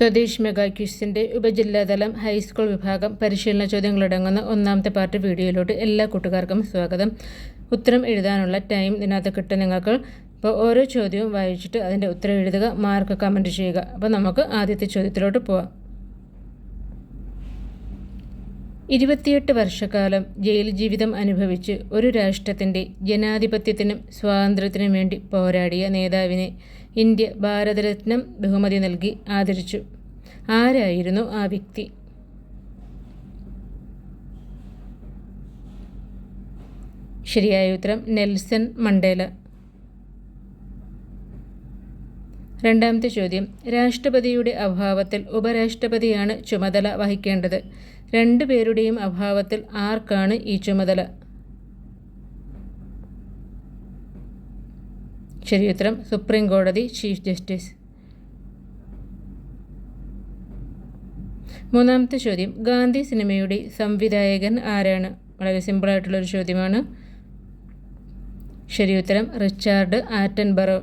Swadesh mega ക്യൂസിന്റെ ഉപജില്ലാതലം high school വിഭാഗം പരിശീലന ചോദ്യങ്ങളടങ്ങുന്ന ഒന്നാമത്തെ പാർട്ട് വീഡിയോയിലോട്ട് എല്ലാ കൂട്ടുകാർക്കും സ്വാഗതം. ഉത്തരം എഴുതാനുള്ള ടൈം ഇതിനകത്ത് കിട്ടും നിങ്ങൾക്ക്. അപ്പോൾ ഓരോ ചോദ്യവും വായിച്ചിട്ട് അതിന്റെ ഉത്തരം എഴുതുക മാർക്ക് കമന്റ് ചെയ്യുക. അപ്പോൾ നമുക്ക് ആദ്യത്തെ ചോദ്യത്തിലോട്ട് പോവാം. ഇരുപത്തിയെട്ട് വർഷക്കാലം ജയിൽ ജീവിതം അനുഭവിച്ച് ഒരു രാഷ്ട്രത്തിന്റെ ജനാധിപത്യത്തിനും സ്വാതന്ത്ര്യത്തിനും വേണ്ടി പോരാടിയ നേതാവിനെ ഇന്ത്യ ഭാരതരത്നം ബഹുമതി നൽകി ആദരിച്ചു. ആരായിരുന്നു ആ വ്യക്തി? ശരിയായ ഉത്തരം നെൽസൺ മണ്ടേല. രണ്ടാമത്തെ ചോദ്യം രാഷ്ട്രപതിയുടെ അഭാവത്തിൽ ഉപരാഷ്ട്രപതിയാണ് ചുമതല വഹിക്കേണ്ടത്. രണ്ടു പേരുടെയും അഭാവത്തിൽ ആർക്കാണ് ഈ ചുമതല? ശരിയുത്തരം സുപ്രീം കോടതി ചീഫ് ജസ്റ്റിസ് മൂന്നാമത്തെ ചോദ്യം ഗാന്ധി സിനിമയുടെ സംവിധായകൻ ആരാണ്? വളരെ സിമ്പിളായിട്ടുള്ളൊരു ചോദ്യമാണ്. ശരിയുത്തരം റിച്ചാർഡ് ആറ്റൻബറോ.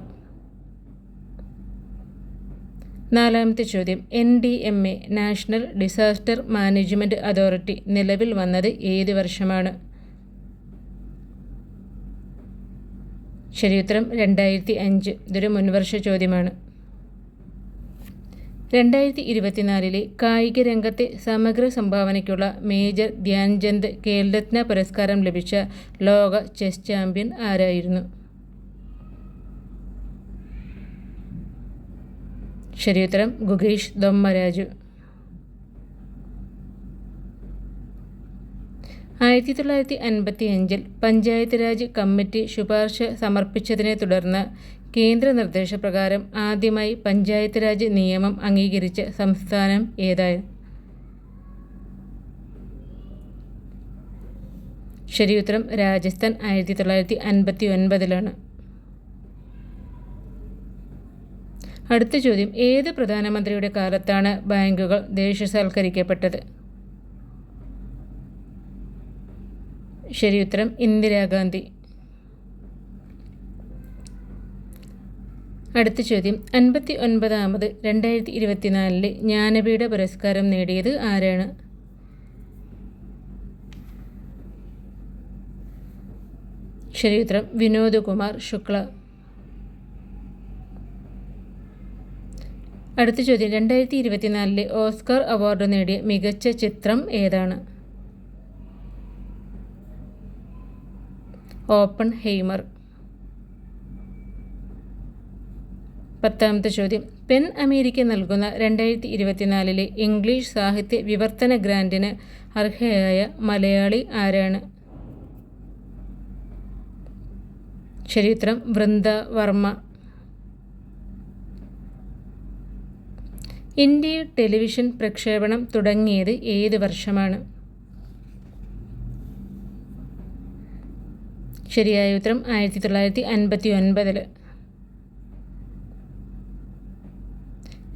നാലാമത്തെ ചോദ്യം N D M A national disaster management authority നിലവിൽ വന്നത് ഏത് വർഷമാണ്? ശരിയുത്തരം രണ്ടായിരത്തി അഞ്ച് ഇതൊരു മുൻവർഷ ചോദ്യമാണ്. രണ്ടായിരത്തി ഇരുപത്തിനാലിലെ കായിക രംഗത്തെ സമഗ്ര സംഭാവനയ്ക്കുള്ള മേജർ ധ്യാൻചന്ദ് ഖേൽരത്ന പുരസ്കാരം ലഭിച്ച ലോക ചെസ് ചാമ്പ്യൻ ആരായിരുന്നു? ശരിയുത്തരം ഗുഗേഷ് ദൊമ്മരാജു ആയിരത്തി തൊള്ളായിരത്തി അൻപത്തി അഞ്ചിൽ പഞ്ചായത്ത് രാജ് കമ്മിറ്റി ശുപാർശ സമർപ്പിച്ചതിനെ തുടർന്ന് കേന്ദ്ര നിർദ്ദേശപ്രകാരം ആദ്യമായി പഞ്ചായത്ത് രാജ് നിയമം അംഗീകരിച്ച സംസ്ഥാനം ശരി ശരിയുത്തരം രാജസ്ഥാൻ ആയിരത്തി തൊള്ളായിരത്തി അൻപത്തി ഒൻപതിലാണ് അടുത്ത ചോദ്യം. ഏത് പ്രധാനമന്ത്രിയുടെ കാലത്താണ് ബാങ്കുകൾ ദേശസാൽക്കരിക്കപ്പെട്ടത്? ശരിയുത്തരം ഇന്ദിരാഗാന്ധി അടുത്ത ചോദ്യം. അൻപത്തി ഒൻപതാമത് രണ്ടായിരത്തി ഇരുപത്തിനാലിലെ ജ്ഞാനപീഠ പുരസ്കാരം നേടിയത് ആരാണ്? ശരിയുത്തരം വിനോദ് കുമാർ ശുക്ല. അടുത്ത ചോദ്യം. രണ്ടായിരത്തി ഇരുപത്തിനാലിലെ ഓസ്കാർ അവാർഡ് നേടിയ മികച്ച ചിത്രം ഏതാണ്? Oppenheimer. പത്താമത്തെ ചോദ്യം. പെൻ അമേരിക്ക നൽകുന്ന രണ്ടായിരത്തി ഇരുപത്തിനാലിലെ ഇംഗ്ലീഷ് സാഹിത്യ വിവർത്തന ഗ്രാൻഡിന് അർഹയായ മലയാളി ആരാണ്? ചരിത്രം വൃന്ദ വർമ്മ. ഇന്ത്യയിൽ ടെലിവിഷൻ പ്രക്ഷേപണം തുടങ്ങിയത് ഏത് വർഷമാണ്? ശരിയായ ഉത്തരം ആയിരത്തി തൊള്ളായിരത്തി അൻപത്തി ഒൻപതിൽ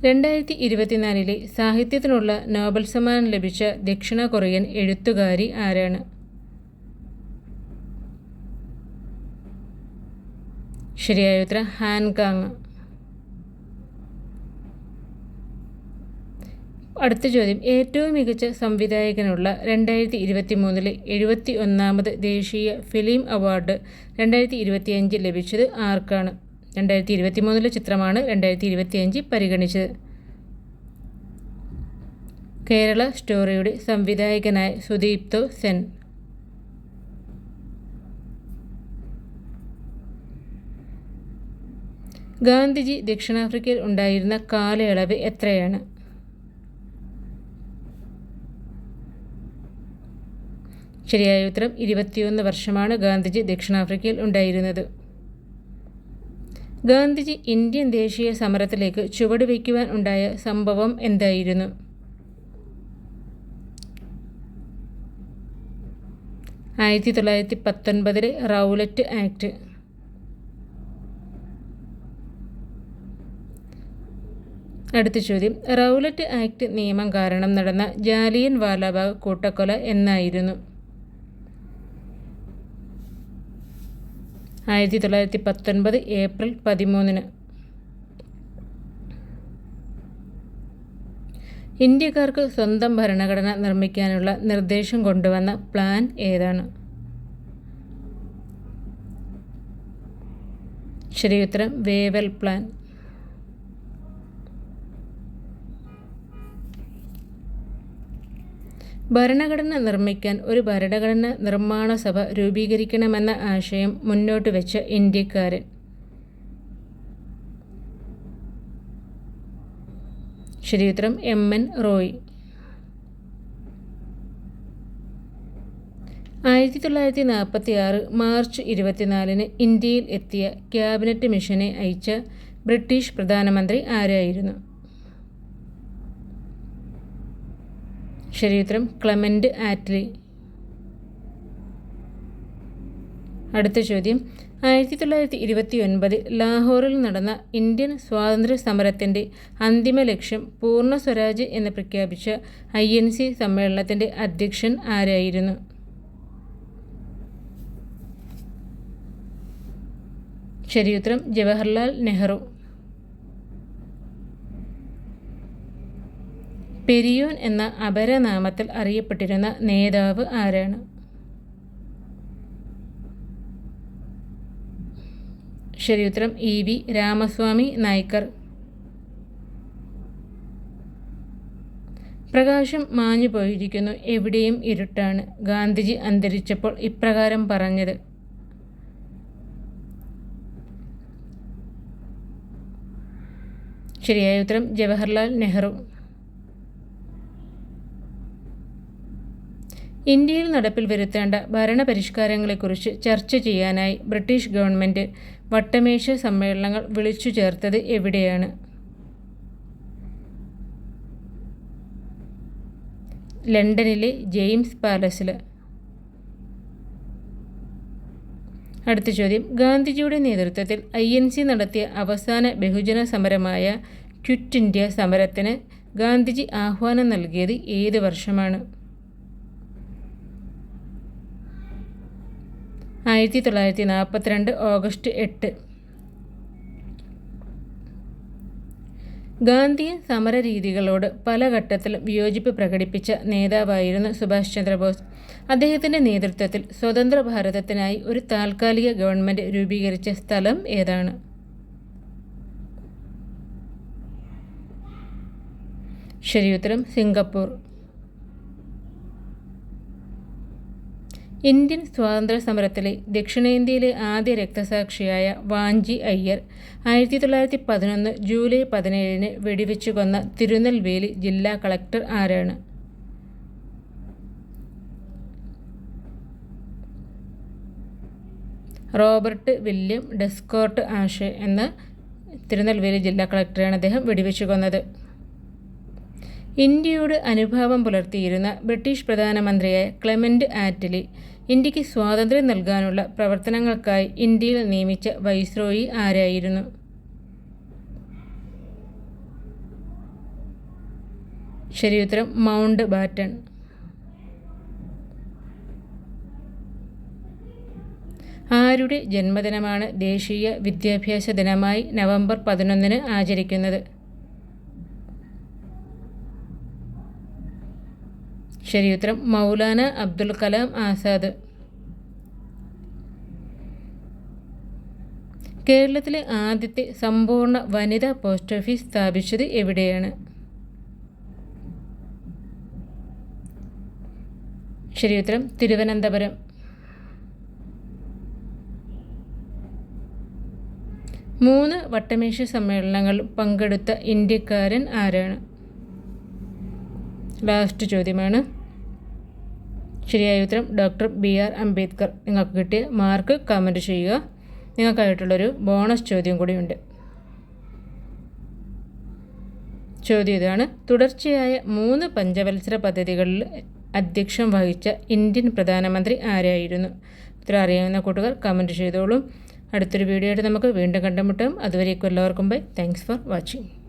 രണ്ടായിരത്തി ഇരുപത്തിനാലിലെ സാഹിത്യത്തിനുള്ള നോബൽ സമ്മാനം ലഭിച്ച ദക്ഷിണ കൊറിയൻ എഴുത്തുകാരി ആരാണ്? ശരിയായ ഉത്തരം ഹാൻകാങ് അടുത്ത ചോദ്യം. ഏറ്റവും മികച്ച സംവിധായകനുള്ള രണ്ടായിരത്തി ഇരുപത്തി മൂന്നിലെ എഴുപത്തി ഒന്നാമത് ദേശീയ ഫിലിം അവാർഡ് രണ്ടായിരത്തി ഇരുപത്തിയഞ്ച് ലഭിച്ചത് ആർക്കാണ്? രണ്ടായിരത്തി ഇരുപത്തി മൂന്നിലെ ചിത്രമാണ് രണ്ടായിരത്തി ഇരുപത്തിയഞ്ച് പരിഗണിച്ചത്. കേരള സ്റ്റോറിയുടെ സംവിധായകനായ സുദീപ്തോ സെൻ. ഗാന്ധിജി ദക്ഷിണാഫ്രിക്കയിൽ ഉണ്ടായിരുന്ന കാലയളവ് എത്രയാണ്? ശരിയായ ഉത്തരം ഇരുപത്തിയൊന്ന് വർഷമാണ് ഗാന്ധിജി ദക്ഷിണാഫ്രിക്കയിൽ ഉണ്ടായിരുന്നത്. ഗാന്ധിജി ഇന്ത്യൻ ദേശീയ സമരത്തിലേക്ക് ചുവട് വയ്ക്കുവാൻ ഉണ്ടായ സംഭവം എന്തായിരുന്നു? ആയിരത്തി തൊള്ളായിരത്തി പത്തൊൻപതിലെ റൗലറ്റ് ആക്ട്. അടുത്ത ചോദ്യം. റൗലറ്റ് ആക്ട് നിയമം കാരണം നടന്ന ജാലിയൻ വാലാബാഗ് കൂട്ടക്കൊല എന്നായിരുന്നു. ആയിരത്തി തൊള്ളായിരത്തി പത്തൊൻപത് ഏപ്രിൽ പതിമൂന്നിന്. ഇന്ത്യക്കാർക്ക് സ്വന്തം ഭരണഘടന നിർമ്മിക്കാനുള്ള നിർദ്ദേശം കൊണ്ടുവന്ന പ്ലാൻ ഏതാണ്? ശരിയുത്തരം വേവൽ പ്ലാൻ. ഭരണഘടന നിർമ്മിക്കാൻ ഒരു ഭരണഘടന നിർമ്മാണ സഭ രൂപീകരിക്കണമെന്ന ആശയം മുന്നോട്ട് വെച്ച ഇന്ത്യക്കാരൻ. ശരിയുത്തരം എം എൻ റോയ്. ആയിരത്തി തൊള്ളായിരത്തി നാൽപ്പത്തി ആറ് മാർച്ച് ഇരുപത്തിനാലിന് ഇന്ത്യയിൽ എത്തിയ ക്യാബിനറ്റ് മിഷനെ അയച്ച ബ്രിട്ടീഷ് പ്രധാനമന്ത്രി ആരായിരുന്നു? ശരിയുത്തരം ക്ലമന്റ് ആറ്റ്ലി. അടുത്ത ചോദ്യം. ആയിരത്തി തൊള്ളായിരത്തി ഇരുപത്തി ഒൻപതിൽ ലാഹോറിൽ നടന്ന ഇന്ത്യൻ സ്വാതന്ത്ര്യ സമരത്തിന്റെ അന്തിമ ലക്ഷ്യം പൂർണ സ്വരാജ് എന്ന് പ്രഖ്യാപിച്ച ഐ എൻ സി സമ്മേളനത്തിന്റെ അധ്യക്ഷൻ ആരായിരുന്നു? ശരിയുത്തരം ജവഹർലാൽ നെഹ്റു. പെരിയോൻ എന്ന അപരനാമത്തിൽ അറിയപ്പെട്ടിരുന്ന നേതാവ് ആരാണ്? ശരിയുത്തരം ഇ വി രാമസ്വാമി നായ്ക്കർ. പ്രകാശം മാഞ്ഞു പോയിരിക്കുന്നു എവിടെയും ഇരുട്ടാണ്. ഗാന്ധിജി അന്തരിച്ചപ്പോൾ ഇപ്രകാരം പറഞ്ഞത്. ശരിയായ ഉത്തരം ജവഹർലാൽ നെഹ്റു. ഇന്ത്യയിൽ നടപ്പിൽ വരുത്തേണ്ട ഭരണപരിഷ്കാരങ്ങളെക്കുറിച്ച് ചർച്ച ചെയ്യാനായി ബ്രിട്ടീഷ് ഗവൺമെന്റ് വട്ടമേശ സമ്മേളനങ്ങൾ വിളിച്ചു ചേർത്തത് എവിടെയാണ്? ലണ്ടനിലെ ജെയിംസ് പാലസിൽ അടുത്ത ചോദ്യം. ഗാന്ധിജിയുടെ നേതൃത്വത്തിൽ ഐ എൻ സി നടത്തിയ അവസാന ബഹുജന സമരമായ ക്വിറ്റ് ഇന്ത്യ സമരത്തിന് ഗാന്ധിജി ആഹ്വാനം നൽകിയത് ഏത് വർഷമാണ്? ആയിരത്തി തൊള്ളായിരത്തി നാൽപ്പത്തിരണ്ട് ഓഗസ്റ്റ് എട്ട്. ഗാന്ധിയൻ സമര രീതികളോട് പല ഘട്ടത്തിലും വിയോജിപ്പ് പ്രകടിപ്പിച്ച നേതാവായിരുന്നു സുഭാഷ് ചന്ദ്രബോസ്. അദ്ദേഹത്തിന്റെ നേതൃത്വത്തിൽ സ്വതന്ത്ര ഭാരതത്തിനായി ഒരു താൽക്കാലിക ഗവൺമെന്റ് രൂപീകരിച്ച സ്ഥലം ഏതാണ്? ശരിയുത്തരം സിംഗപ്പൂർ. ഇന്ത്യൻ സ്വാതന്ത്ര്യ സമരത്തിലെ ദക്ഷിണേന്ത്യയിലെ ആദ്യ രക്തസാക്ഷിയായ വാഞ്ചി അയ്യർ ആയിരത്തി തൊള്ളായിരത്തി പതിനൊന്ന് ജൂലൈ പതിനേഴിന് വെടിവെച്ചു കൊന്ന തിരുനെൽവേലി ജില്ലാ കളക്ടർ ആരാണ്? റോബർട്ട് വില്യം ഡെസ്കോർട്ട് ആഷെ എന്ന തിരുനെൽവേലി ജില്ലാ കളക്ടറാണ് അദ്ദേഹം വെടിവെച്ചു കൊന്നത് ഇന്ത്യയോട് അനുഭാവം പുലർത്തിയിരുന്ന ബ്രിട്ടീഷ് പ്രധാനമന്ത്രിയായ ക്ലെമന്റ് ആറ്റലി ഇന്ത്യയ്ക്ക് സ്വാതന്ത്ര്യം നൽകാനുള്ള പ്രവർത്തനങ്ങൾക്കായി ഇന്ത്യയിൽ നിയമിച്ച വൈസ്രോയി ആരായിരുന്നു? ശരിയുത്തരം മൗണ്ട് ബാറ്റൺ. ആരുടെ ജന്മദിനമാണ് ദേശീയ വിദ്യാഭ്യാസ ദിനമായി നവംബർ പതിനൊന്നിന് ആചരിക്കുന്നത്? ശരിയുത്തരം മൗലാന അബ്ദുൽ കലാം ആസാദ്. കേരളത്തിലെ ആദ്യത്തെ സമ്പൂർണ വനിതാ പോസ്റ്റ് ഓഫീസ് സ്ഥാപിച്ചത് എവിടെയാണ്? ശരിയുത്തരം തിരുവനന്തപുരം. മൂന്ന് വട്ടമേശ സമ്മേളനങ്ങൾ പങ്കെടുത്ത ഇന്ത്യക്കാരൻ ആരാണ്? ലാസ്റ്റ് ചോദ്യമാണ് ശരിയായ ഉത്തരം ഡോക്ടർ ബി ആർ അംബേദ്കർ. നിങ്ങൾക്ക് കിട്ടിയ മാർക്ക് കമന്റ് ചെയ്യുക. നിങ്ങൾക്കായിട്ടുള്ളൊരു ബോണസ് ചോദ്യം കൂടിയുണ്ട്. ചോദ്യം ഇതാണ്. തുടർച്ചയായ മൂന്ന് പഞ്ചവത്സര പദ്ധതികളിൽ അധ്യക്ഷം വഹിച്ച ഇന്ത്യൻ പ്രധാനമന്ത്രി ആരായിരുന്നു? ഉത്തരം അറിയാവുന്ന കൂട്ടുകാർ കമന്റ് ചെയ്തോളും. അടുത്തൊരു വീഡിയോ ആയിട്ട് നമുക്ക് വീണ്ടും കണ്ടുമുട്ടാം. അതുവരേക്കും എല്ലാവർക്കും ബൈ താങ്ക്സ് ഫോർ വാച്ചിങ്